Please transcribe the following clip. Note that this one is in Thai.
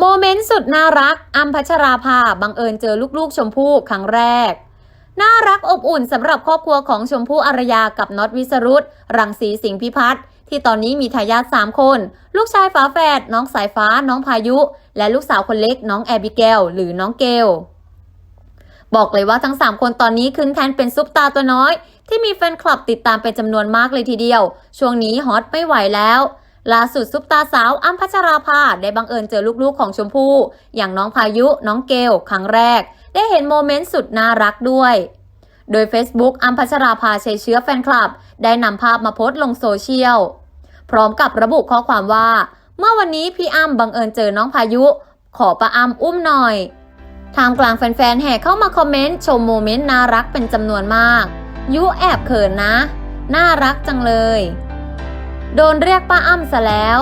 โมเมนต์สุดน่ารักอัมพัชราภาบังเอิญเจอลูกๆ ชมพู่ครั้งแรก น่ารักอบอุ่นสำหรับครอบครัวของชมพู่อารยากับน็อตวิสรุตรังสีสิงห์พิพัฒน์ที่ตอนนี้มีทายาท3คน ลูกชายฝาแฝดน้องสายฟ้า น้องพายุ และลูกสาวคนเล็ก น้องแอบิเกลหรือน้องเกล บอกเลยว่าทั้ง 3 คนตอนนี้ขึ้นแทนเป็นซุปตาตัวน้อย ที่มีแฟนคลับติดตามเป็นจำนวนมากเลยทีเดียว ช่วงนี้ฮอตไม่ไหวแล้ว ล่าสุดซุปตาสาวอ้ำพัชราภาได้บังเอิญเจอลูกๆของชมพู่อย่างน้องพายุ น้องเกลครั้งแรก ได้เห็นโมเมนต์สุดน่ารักด้วย โดย Facebook อัมพัชราภาเชยเชื้อแฟนคลับ ได้นำภาพมาโพสต์ลงโซเชียล พร้อมกับระบุข้อความว่า เมื่อวันนี้พี่อ้ำบังเอิญเจอน้องพายุ ขอประอ้ำอุ้มหน่อยทางกลางแฟนๆแห่เข้ามาคอมเมนต์ชมโมเมนต์น่ารักเป็นจำนวนมาก ยุแอบเขินนะ น่ารักจังเลย โดนเรียกป้าอ้ำซะแล้ว